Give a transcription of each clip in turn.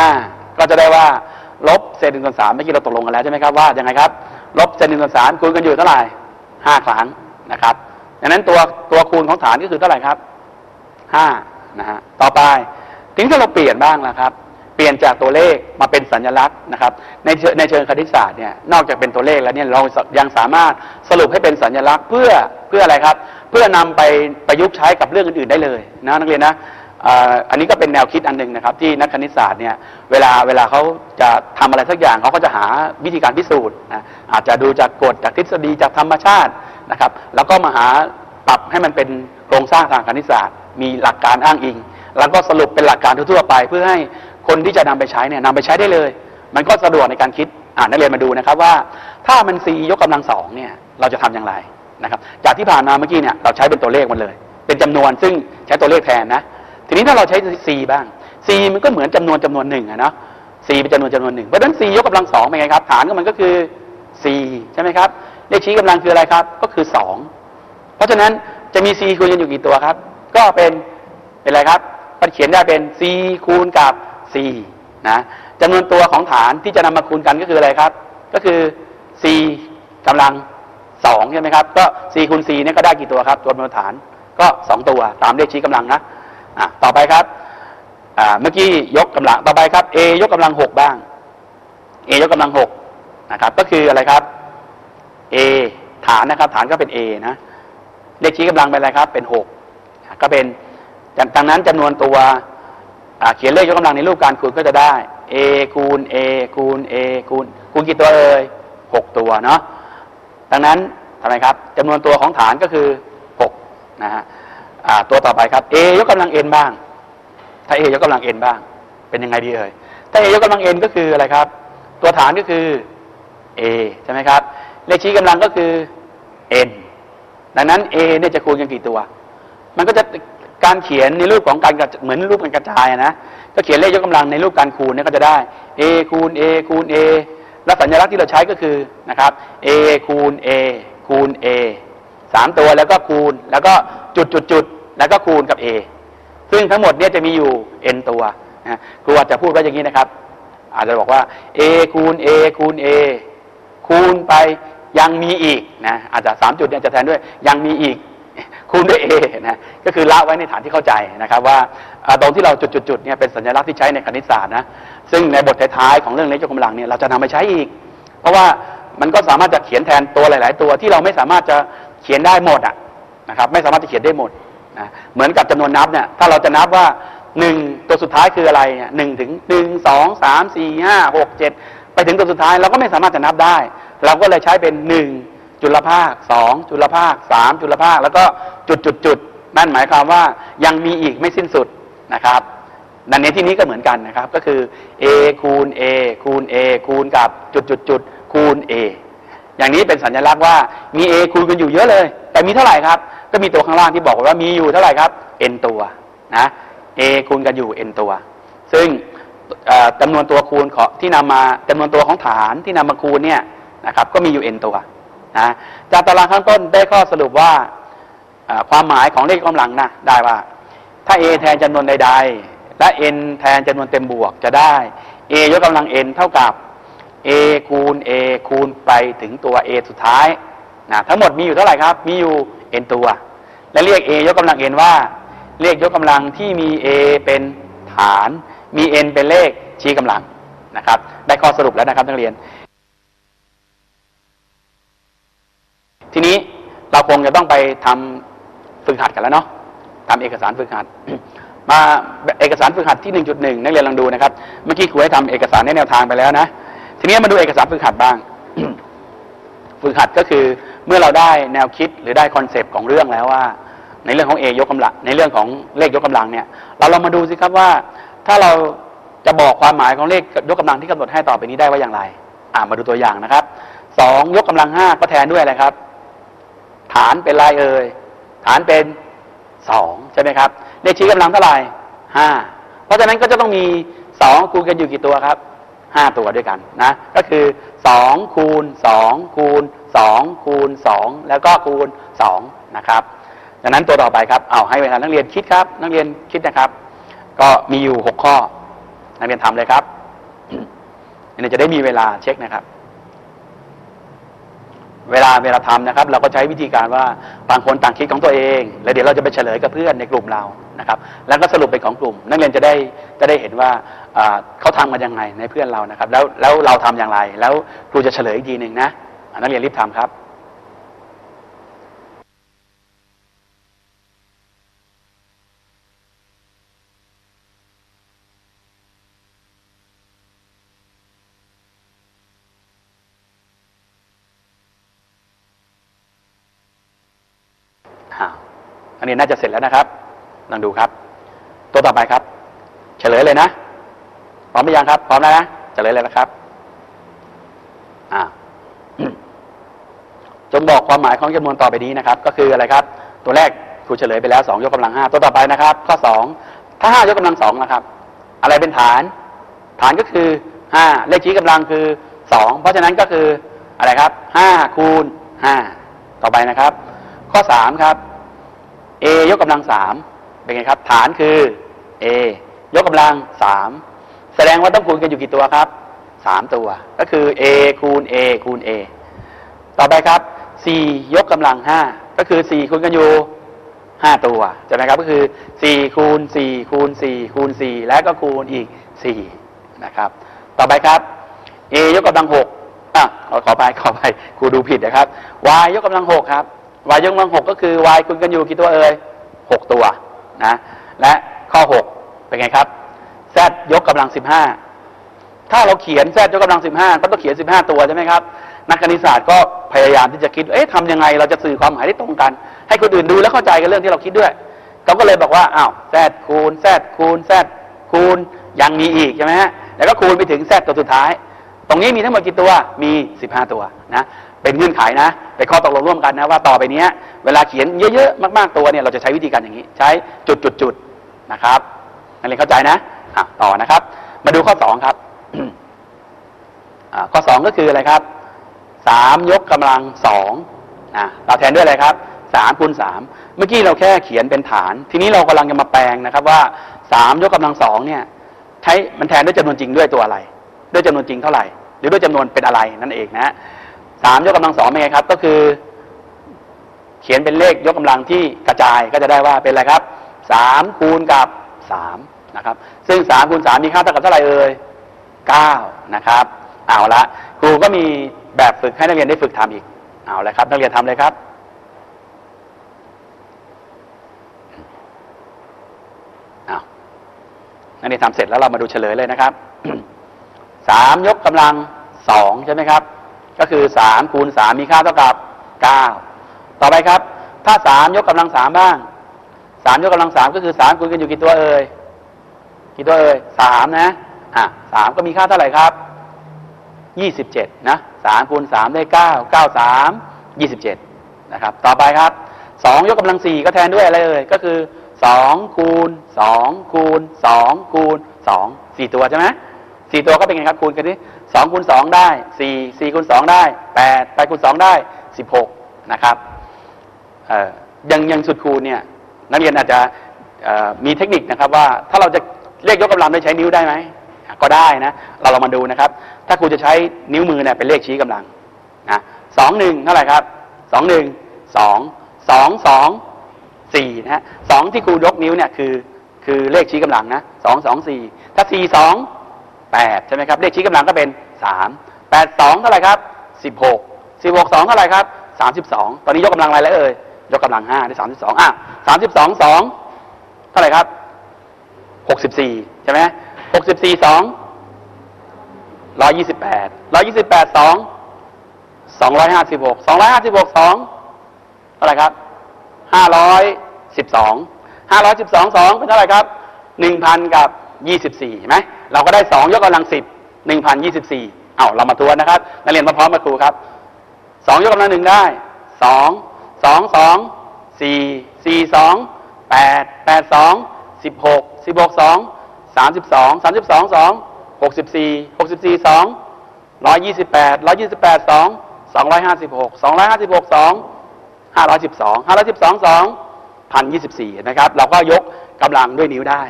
ห้าก็จะได้ว่าลบเศษหนึ่งส่วนสามเมื่อกี้เราตกลงกันแล้วใช่ไหมครับว่ายังไงครับ ลบเศษหนึ่งส่วนสามคูณกันอยู่เท่าไหร่ห้าครั้งนะครับดังนั้นตัวตัวคูณของฐานก็คือเท่าไหร่ครับห้านะฮะต่อไปถึงถ้าเราเปลี่ยนบ้างนะครับ เปลี่ยนจากตัวเลขมาเป็นสัญลักษณ์นะครับในเชิงในเชิงคณิตศาสตร์เนี่ยนอกจากเป็นตัวเลขแล้วเนี่ยเรายังสามารถสรุปให้เป็นสัญลักษณ์เพื่อเพื่ออะไรครับ เพื่อนำไปประยุกต์ใช้กับเรื่องอื่นๆได้เลยนะนักเรียนนะ อันนี้ก็เป็นแนวคิดอันหนึ่งนะครับ ที่นักคณิตศาสตร์เนี่ยเวลาเวลาเขาจะทำอะไรสักอย่างเขาก็จะหาวิธีการพิสูจน์นะอาจจะดูจากกฎจากทฤษฎีจากธรรมชาตินะครับ แล้วก็มาหาปรับให้มันเป็นโครงสร้างทางคณิตศาสตร์ มีหลักการอ้างอิง แล้วก็สรุปเป็นหลักการทั่วไป เพื่อให้คนที่จะนำไปใช้เนี่ยนำไปใช้ได้เลย มันก็สะดวกในการคิดอ่านักเรียนมาดูนะครับว่า ถ้ามัน c ยกกำลังสองเนี่ยเราจะทำอย่างไรนะครับจากที่ผ่านมาเมื่อกี้เนี่ยเราใช้เป็นตัวเลขหมันเลย เป็นจำนวนซึ่งใช้ตัวเลขแทนนะ ทีนี้ถ้าเราใช้ c บ้าง c มันก็เหมือนจำนวนจำนวนหนึ่งอะเนาะ c เป็นจำนวนจำนวนหนึ่งเพราะฉะนั้น c ยกกำลังสองเป็นไงครับ ฐานก็มันก็คือ c ใช่ไหมครับเลขชี้กำลังคืออะไรครับ ก็คือสองเพราะฉะนั้นจะมี c คูณกันอยู่กี่ตัวครับ ก็เป็นเป็นอะไรครับมันเขียนได้เป็น c คูณกับ c นะจำนวนตัวของฐานที่จะนำมาคูณกันก็คืออะไรครับ ก็คือ c กำลังสองใช่ไหมครับ ก็ c คูณ c เนี่ยก็ได้กี่ตัวครับ ตัวจำนวนฐานก็สองตัวตามเลขชี้กำลังนะ อะต่อไปครับอ่าเมื่อกี้ยกกำลังต่อไปครับ a ยกกำลังหกบ้าง a ยกกำลังหกนะครับก็คืออะไรครับ a ฐานนะครับ ฐานก็เป็น a นะเลขชี้กำลังเป็นอะไรครับ เป็นหกก็เป็นดังนั้นจำนวนตัวเขียนเลขยกกำลังในรูปการคูณก็จะได้ a คูณ a คูณ a คูณคูณกี่ตัวเอ่ยหกตัวเนาะดังนั้นทำไมครับจำนวนตัวของฐานก็คือหกนะฮะ ตัวต่อไปครับ a ยกกำลัง n บ้าง ถ้า a ยกกำลัง n บ้าง เป็นยังไงดีเอ่ย ถ้า a ยกกำลัง n ก็คืออะไรครับ ตัวฐานก็คือ a ใช่ไหมครับ เลขชี้กำลังก็คือ n ดังนั้น a เนี่ยจะคูณกันกี่ตัว มันก็จะการเขียนในรูปของการเหมือนรูปการกระจายนะก็เขียนเลขยกกำลังในรูปการคูณเนี่ยก็จะได้ a คูณ a คูณ a และสัญลักษณ์ที่เราใช้ก็คือนะครับ a คูณ a คูณ a สามตัวแล้วก็คูณแล้วก็ จุดจุดจุดแล้วก็คูณกับ a ซึ่งทั้งหมดเนี่ยจะมีอยู่ n ตัวนะครูอาจจะพูดไว้อย่างนี้นะครับ อาจจะบอกว่า a คูณ a คูณ a คูณไปยังมีอีกนะอาจจะสามจุดเนี่ยจะแทนด้วยยังมีอีกคูณด้วย a นะก็คือละไว้ในฐานที่เข้าใจนะครับ ว่าตรงที่เราจุดๆๆเนี่ยเป็นสัญลักษณ์ที่ใช้ในคณิตศาสตร์นะซึ่งในบทท้ายๆของเรื่องเลขยกกำลังเนี่ยเราจะนำไปใช้อีก เพราะว่ามันก็สามารถจะเขียนแทนตัวหลาย ๆ ตัวที่เราไม่สามารถจะเขียนได้หมดอะ นะครับไม่สามารถจะเขียนได้หมดนะเหมือนกับจำนวนนับเนี่ยถ้าเราจะนับว่าหนึ่งตัวสุดท้ายคืออะไรเนี่ยหนึ่งถึงหนึ่งสองสามสี่ห้าหกเจ็ดไปถึงตัวสุดท้ายเราก็ไม่สามารถจะนับได้ เราก็เลยใช้เป็นหนึ่งจุลภาคสองจุลภาคสามจุลภาค แล้วก็จุดจุดจุดนั่นหมายความว่ายังมีอีกไม่สิ้นสุดนะครับดังนี้ที่นี้ก็เหมือนกันนะครับก็คือ a คูณ a คูณ a คูณกับจุดจุดจุดคูณ a อย่างนี้เป็นสัญลักษณ์ว่ามี a คูณกันอยู่เยอะเลย แต่มีเท่าไหร่ครับ ก็มีตัวข้างล่างที่บอกว่ามีอยู่เท่าไหร่ครับ n ตัวนะ a คูณกันอยู่ n ตัว ซึ่งจำนวนตัวคูณของที่นำมาจำนวนตัวของฐานที่นำมาคูณเนี่ยนะครับก็มีอยู่ n ตัวนะจากตารางข้างต้นได้ข้อสรุปว่าความหมายของเลขกำลังนะได้ว่า ถ้า a แทนจำนวนใด ๆ และ n แทนจำนวนเต็มบวกจะได้ a ยกกำลัง n เท่ากับ a คูณ a คูณไปถึงตัว a สุดท้าย นะทั้งหมดมีอยู่เท่าไหร่ครับ มีอยู่ n ตัว และเรียก a ยกกำลัง n ว่า เรียกยกกำลังที่มี a เป็นฐาน มี n เป็นเลขชี้กำลังนะครับ ได้ข้อสรุปแล้วนะครับนักเรียน ทีนี้เราคงจะต้องไปทำฝึกหัดกันแล้วเนาะทำเอกสารฝึกหัด มาเอกสารฝึกหัดที่ 1.1 นักเรียนลองดูนะครับ เมื่อกี้ครูให้ทำเอกสารในแนวทางไปแล้วนะ ทีนี้มาดูเอกสารฝึกหัดบ้าง ฝึกหัดก็คือ เมื่อเราได้แนวคิดหรือได้คอนเซปต์ของเรื่องแล้วว่า ในเรื่องของ A ยกกำลังในเรื่องของเลขยกกำลังเนี่ยเราลองมาดูสิครับว่า ถ้าเราจะบอกความหมายของเลขยกกำลังที่กำหนดให้ต่อไปนี้ได้ว่าอย่างไร อ่ามาดูตัวอย่างนะครับสองยกกำลังห้าก็แทนด้วยอะไรครับ ฐานเป็นไรเอ่ยฐานเป็นสองใช่ไหมครับเลขชี้กำลังเท่าไหร่ห้าเพราะฉะนั้นก็จะต้องมีสองคูณกันอยู่กี่ตัวครับ ห้าตัวด้วยกันนะ ก็คือสองคูณสองคูณสองคูณสองแล้วก็คูณสองนะครับดังนั้นตัวต่อไปครับเอาให้เวลานักเรียนคิดครับ นักเรียนคิดนะครับ ก็มีอยู่หกข้อ นักเรียนทำเลยครับอันนี้จะได้มีเวลาเช็คนะครับ เวลาเวลาทำนะครับ เราก็ใช้วิธีการว่าต่างคนต่างคิดของตัวเอง แล้วเดี๋ยวเราจะไปเฉลยกับเพื่อนในกลุ่มเรา นะครับแล้วก็สรุปเป็นของกลุ่ม นักเรียนจะได้จะได้เห็นว่าเขาทำกันยังไงในเพื่อนเรานะครับ แล้วแล้วเราทำอย่างไร แล้วครูจะเฉลยอีกทีหนึ่งนะนักเรียนรีบทำครับอ้าวอันนี้น่าจะเสร็จแล้วนะครับ ลองดูครับ ตัวต่อไปครับ เฉลยเลยนะ พร้อมหรือยังครับ พร้อมแล้วนะเฉลยเลยนะครับอ่าจงบอกความหมายของจำนวนต่อไปนี้นะครับ ก็คืออะไรครับ ตัวแรกครูเฉลยไปแล้วสองยกกำลังห้าตัวต่อไปนะครับ ข้อสองถ้าห้ายกกำลังสองนะครับ อะไรเป็นฐาน ฐานก็คือห้าเลขชี้กำลังคือสองเพราะฉะนั้นก็คืออะไรครับห้าคูณห้าต่อไปนะครับ ข้อสามครับ a ยกกำลังสาม เป็นไงครับ ฐานคือ a ยกกำลังสามแสดงว่าต้องคูณกันอยู่กี่ตัวครับสามตัว ก็คือ a คูณ a คูณ a ต่อไปครับ4ยกกำลัง 5 ก็คือ 4 คูณกันอยู่ 5 ตัวใช่ไหมครับ ก็คือ 4 คูณ 4 คูณ 4 คูณ 4 และก็คูณอีก 4 นะครับ ต่อไปครับ a ยกกำลัง 6 อะ ขอขอไปขอไปครูดูผิดนะครับ y ยกกำลัง 6 ครับ y ยกกำลัง 6 ก็คือ y คูณกันอยู่กี่ตัวเอ่ย 6 ตัว นะและข้อ 6 เป็นไงครับ z ยกกำลัง 15 ถ้าเราเขียน z ยกกำลัง 15 ก็ต้องเขียน 15 ตัวใช่ไหมครับ นักคณิตศาสตร์ก็พยายามที่จะคิด เอ๊ะทำยังไงเราจะสื่อความหมายได้ตรงกัน ให้คนอื่นดูและเข้าใจกันเรื่องที่เราคิดด้วย เขาก็เลยบอกว่า อ้าว z คูณ z คูณ z คูณ ยังมีอีกใช่ไหมฮะ แล้วก็คูณไปถึง z ตัวสุดท้าย ตรงนี้มีทั้งหมดกี่ตัว มี 15 ตัวนะ เป็นเงื่อนไขนะเป็นข้อตกลงร่วมกันนะว่าต่อไปนี้เวลาเขียนเยอะๆมากๆตัวเนี่ยเราจะใช้วิธีการอย่างนี้ ใช้จุดๆๆนะครับนักเรียนเข้าใจนะอะต่อนะครับ มาดูข้อสองครับข้อสองก็คืออะไรครับสามยกกำลังสองอ่าเราแทนด้วยอะไรครับสามคูณสามเมื่อกี้เราแค่เขียนเป็นฐาน ทีนี้เรากำลังจะมาแปลงนะครับว่าสามยกกำลังสองเนี่ยใช้มันแทนด้วยจำนวนจริงด้วยตัวอะไร ด้วยจำนวนจริงเท่าไหร่ หรือด้วยจำนวนเป็นอะไรนั่นเองนะ สามยกกำลังสองเป็นไงครับ ก็คือ เขียนเป็นเลขยกกำลังที่กระจายก็จะได้ว่าเป็นอะไรครับสามคูณกับสามนะครับ ซึ่งสามคูณสามมีค่าเท่ากับเท่าไหร่เอ่ยเก้านะครับ เอาละครูก็มีแบบฝึกให้นักเรียนได้ฝึกทำอีก เอาละครับ นักเรียนทำเลยครับเอานักเรียนทำเสร็จแล้วเรามาดูเฉลยเลยนะครับสามยกกำลังสองใช่ไหมครับ ก็คือสามคูณสามมีค่าเท่ากับเก้าต่อไปครับ ถ้าสามยกกำลังสามบ้างสามยกกำลังสามก็คือสามคูณกันอยู่กี่ตัวเอ่ยกี่ตัวเอ่ยสามนะอะสามก็มีค่าเท่าไหร่ครับยี่สิบเจ็ดนะสามคูณสามได้เก้าเก้าสามยี่สิบเจ็ดนะครับต่อไปครับสองยกกำลังสี่ก็แทนด้วยอะไรเอ่ยก็คือสองคูณสองคูณสองคูณสองสี่ตัวใช่ไหมสี่ตัวก็เป็นไงครับคูณกันดิ สองคูณสองได้สี่สี่คูณสองได้แปดแปดคูณสองได้สิบหกนะครับยังยังสุดคูณเนี่ยนักเรียนอาจจะมีเทคนิคนะครับว่าถ้าเราจะเรียกยกกำลังโดยใช้นิ้วได้ไหมก็ได้นะเราลองมาดูนะครับ ถ้าครูจะใช้นิ้วมือเนี่ยเป็นเลขชี้กำลังนะสองหนึ่งเท่าไหร่ครับสองหนึ่งสองสองสองสี่นะฮะสองที่ครูยกนิ้วเนี่ยคือคือเลขชี้กำลังนะสองสองสี่ถ้าสี่สอง แปดใช่ไหมครับ เลขชี้กำลังก็เป็นสามแปดสองเท่าไหร่ครับสิบหกสิบหกสองเท่าไหร่ครับสามสิบสองตอนนี้ยกกำลังอะไรแล้วเอ่ย ยกกำลังห้าได้สามสิบสองอะสามสิบสองสองเท่าไหร่ครับหกสิบสี่ใช่ไหมหกสิบสี่สองร้อยยี่สิบแปดร้อยยี่สิบแปดสองสองร้อยห้าสิบหกสองร้อยห้าสิบหกสองเท่าไหร่ครับห้าร้อยสิบสองห้าร้อยสิบสองสองเป็นเท่าไหร่ครับหนึ่งพันกับยี่สิบสี่เห็นไหม เราก็ได้สองยกกำลังสิบหนึ่งพันยี่สิบสี่เอาเรามาทวนนะครับ นักเรียนมาพร้อมมาครูครับสองยกกำลังหนึ่งได้สองสองสองสี่สี่สองแปดแปดสองสิบหกสิบหกสองสามสิบสองสามสิบสองสองหกสิบสี่หกสิบสี่สองร้อยยี่สิบแปดร้อยยี่สิบแปดสองสองร้อยห้าสิบหกสองร้อยห้าสิบหกสองห้าร้อยสิบสองห้าร้อยสิบสองสองพันยี่สิบสี่นะครับ เราก็ยกกำลังด้วยนิ้วได้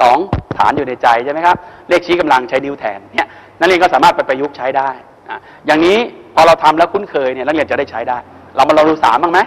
สองฐานอยู่ในใจใช่ไหมครับ เลขชี้กำลังใช้นิ้วแทนเนี่ยนักเรียนก็สามารถไปประยุกต์ใช้ได้อย่างนี้พอเราทำแล้วคุ้นเคยเนี่ยนักเรียนจะได้ใช้ได้ เรามาลองดูสามบ้างไหม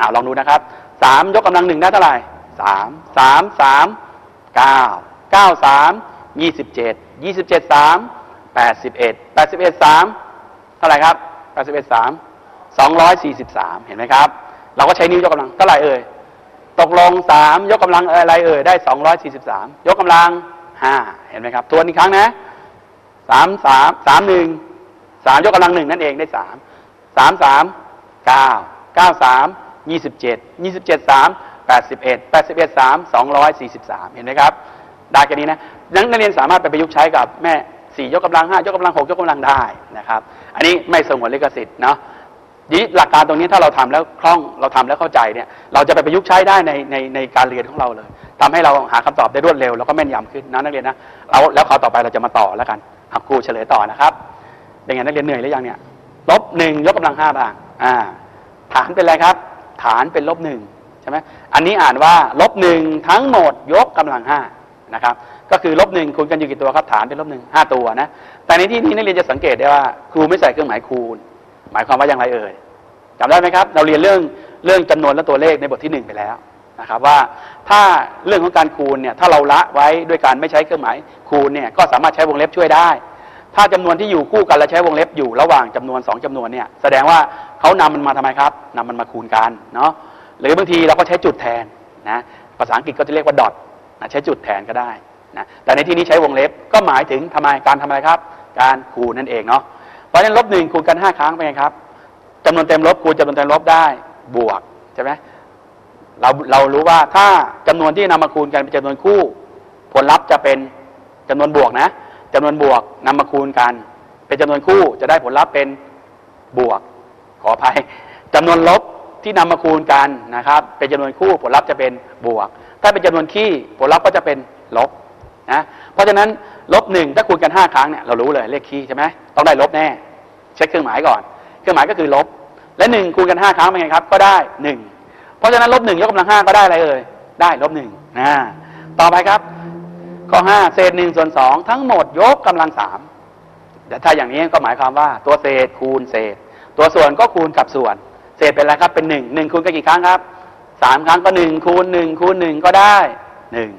อ่าลองดูนะครับสามยกกำลังหนึ่งได้เท่าไหร่สามสามสามเก้าเก้าสามยี่สิบเจ็ดยี่สิบเจ็ดสามแปดสิบเอ็ดแปดสิบเอ็ดสามเท่าไหร่ครับแปดสิบเอ็ดสามสองร้อยสี่สิบสามเห็นไหมครับ เราก็ใช้นิ้วยกกำลังเท่าไหร่เอ่ยตกลงสามยกกำลังอะไรเอ่ยได้สองร้อยสี่สิบสามยกกำลัง ห้าเห็นไหมครับทวนอีกครั้งนะสามสามสามหนึ่งสามยกกำลังหนึ่งนั่นเองได้สามสามสามเก้าเก้าสามยี่สิบเจ็ดยี่สิบเจ็ดสามแปดสิบเอ็ดแปดสิบเอ็ดสามสองร้อยสี่สิบสามเห็นไหมครับได้แค่นี้นะนักเรียนสามารถไปประยุกต์ใช้กับแม่สี่ยกกำลังห้ายกกำลังหกยกกำลังได้นะครับ อันนี้ไม่สงวนลิขสิทธิ์เนาะนี้หลักการตรงนี้ถ้าเราทำแล้วคล่องเราทำแล้วเข้าใจเนี่ยเราจะไปประยุกต์ใช้ได้ในในในการเรียนของเราเลย ทำให้เราหาคำตอบได้รวดเร็วแล้วก็แม่นยำขึ้นนะนักเรียนนะเราแล้วคราวต่อไปเราจะมาต่อแล้วกันหักครูเฉลยต่อนะครับเป็นไงนักเรียนเหนื่อยหรือยังเนี่ยลบหนึ่งยกกำลังห้าบ้างอ่า ฐานเป็นอะไรครับ ฐานเป็นลบหนึ่งใช่ไหมอันนี้อ่านว่าลบหนึ่งทั้งหมดยกกำลังห้านะครับ ก็คือลบหนึ่งคูณกันอยู่กี่ตัวครับฐานเป็นลบหนึ่งห้าตัวนะ แต่ในที่นี้นักเรียนจะสังเกตได้ว่าครูไม่ใส่เครื่องหมายคูณ หมายความว่าอย่างไรเอ่ยจำได้ไหมครับ เราเรียนเรื่องเรื่องจำนวนและตัวเลขในบทที่หนึ่งไปแล้ว นะครับว่าถ้าเรื่องของการคูณเนี่ยถ้าเราละไว้ด้วยการไม่ใช้เครื่องหมายคูณเนี่ยก็สามารถใช้วงเล็บช่วยได้ ถ้าจำนวนที่อยู่คู่กันและใช้วงเล็บอยู่ระหว่างจำนวนสองจำนวนเนี่ยแสดงว่าเขานำมันมาทำไมครับนำมันมาคูณกันเนาะหรือบางทีเราก็ใช้จุดแทนนะภาษาอังกฤษก็จะเรียกว่าดอทนะใช้จุดแทนก็ได้นะแต่ในที่นี้ใช้วงเล็บก็หมายถึงทำไมการทำอะไรครับ การคูณนั่นเองเนาะเพราะฉะนั้นลบหนึ่งคูณกันห้าครั้งเป็นไงครับจำนวนเต็มลบคูณจำนวนเต็มลบได้บวกใช่ไหม เราเรารู้ว่าถ้าจำนวนที่นำมาคูณกันเป็นจำนวนคู่ ผลลัพธ์จะเป็นจำนวนบวกนะจำนวนบวกนำมาคูณกัน เป็นจำนวนคู่จะได้ผลลัพธ์เป็นบวก ขออภัยจำนวนลบที่นำมาคูณกันนะครับ เป็นจำนวนคู่ผลลัพธ์จะเป็นบวก ถ้าเป็นจำนวนคี่ผลลัพธ์ก็จะเป็นลบนะเพราะฉะนั้นลบหนึ่งถ้าคูณกันห้าครั้งเนี่ยเรารู้เลยเลขคี่ใช่ไหมต้องได้ลบแน่ เช็คเครื่องหมายก่อน เครื่องหมายก็คือลบ และหนึ่งคูณกันห้าครั้งเป็นไงครับ ก็ได้หนึ่ง เพราะฉะนั้นลบหนึ่งยกกำลังห้าก็ได้อะไรเอ่ยได้ลบหนึ่งนะต่อไปครับ ข้อห้าเศษหนึ่งส่วนสองทั้งหมดยกกำลังสามแต่ถ้าอย่างนี้ก็หมายความว่าตัวเศษคูณเศษ ตัวส่วนก็คูณกับส่วน เศษเป็นอะไรครับเป็นหนึ่งหนึ่งคูณกันกี่ครั้งครับสามครั้งก็หนึ่งคูณหนึ่งคูณหนึ่งก็ได้หนึ่ง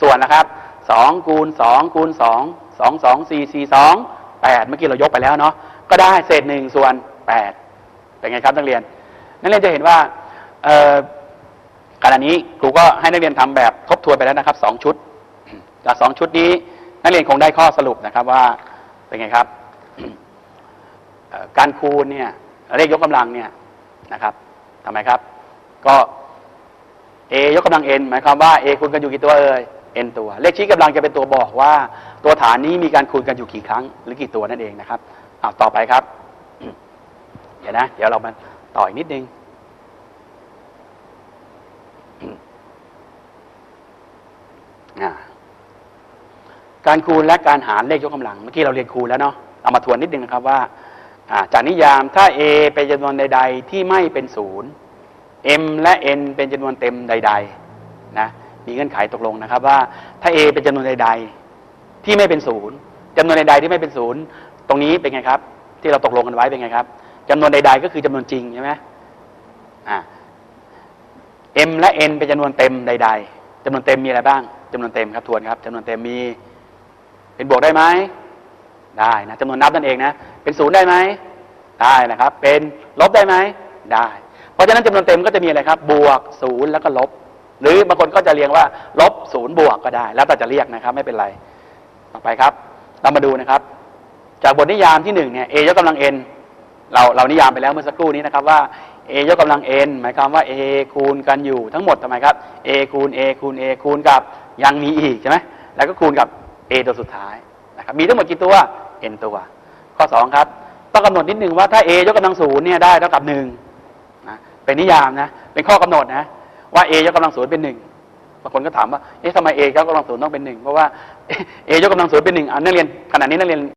ส่วนนะครับสองคูณสองคูณสองสองสองสี่สี่สองแปดเมื่อกี้เรายกไปแล้วเนาะก็ได้เศษหนึ่งส่วนแปดเป็นไงครับนักเรียนนักเรียนจะเห็นว่า ขณะนี้ครูก็ให้นักเรียนทำแบบทบทวนไปแล้วนะครับสองชุด จากสองชุดนี้นักเรียนคงได้ข้อสรุปนะครับว่าเป็นไงครับการคูณเนี่ยเลขยกกำลังเนี่ยนะครับทำไมครับ ก็ a ยกกำลัง n หมายความว่า a คูณกันอยู่กี่ตัวเอ่ย n ตัว เลขชี้กำลังจะเป็นตัวบอกว่า ตัวฐานนี้มีการคูณกันอยู่กี่ครั้ง หรือกี่ตัวนั่นเองนะครับเอาต่อไปครับ เดี๋ยวนะ เดี๋ยวเรามาต่ออีกนิดนึง การคูณและการหารเลขยกกำลัง เมื่อกี้เราเรียนคูณแล้วเนาะเอามาทวนนิดนึงนะครับว่าอ่าจากนิยามถ้า a เป็นจำนวนใด ๆ ที่ไม่เป็นศูนย์ m และ n เป็นจำนวนเต็มใด ๆ นะมีเงื่อนไขตกลงนะครับว่าถ้า a เป็นจำนวนใด ๆ ที่ไม่เป็นศูนย์จำนวนใด ๆ ที่ไม่เป็นศูนย์ตรงนี้เป็นไงครับ ที่เราตกลงกันไว้เป็นไงครับจำนวนใด ๆ ก็คือจำนวนจริงใช่ไหมอ่า m และ n เป็นจำนวนเต็มใด ๆจำนวนเต็มมีอะไรบ้างจำนวนเต็มครับทวนครับจำนวนเต็มมีเป็นบวกได้ไหมได้นะจำนวนนับนั่นเองนะเป็นศูนย์ได้ไหมได้นะครับ เป็นลบได้ไหมได้ เพราะฉะนั้นจำนวนเต็มก็จะมีอะไรครับ บวกศูนย์แล้วก็ลบ หรือบางคนก็จะเรียงว่า ลบศูนย์บวกก็ได้ แล้วแต่จะเรียกนะครับ ไม่เป็นไร ต่อไปครับ เรามาดูนะครับ จากบทนิยามที่หนึ่งเนี่ย a ยกกำลัง n เราเรานิยามไปแล้วเมื่อสักครู่นี้นะครับว่า a ยกกำลัง n หมายความว่า a คูณกันอยู่ทั้งหมดทำไมครับ a คูณ a คูณ a คูณกับยังมีอีกใช่ไหมแล้วก็คูณกับ a ตัวสุดท้ายนะครับมีทั้งหมดกี่ตัว n ตัว ข้อสองครับต้องกำหนดนิดนึงว่าถ้า a ยกกำลังศูนย์เนี่ยได้เท่ากับหนึ่งนะเป็นนิยามนะเป็นข้อกำหนดนะว่า a ยกกำลังศูนย์เป็นหนึ่งบางคนก็ถามว่า เอ๊ะทำไม a ยกกำลังศูนย์ต้องเป็นหนึ่ง เพราะว่า a ยกกำลังศูนย์เป็นหนึ่งอะนักเรียนขณะนี้นักเรียน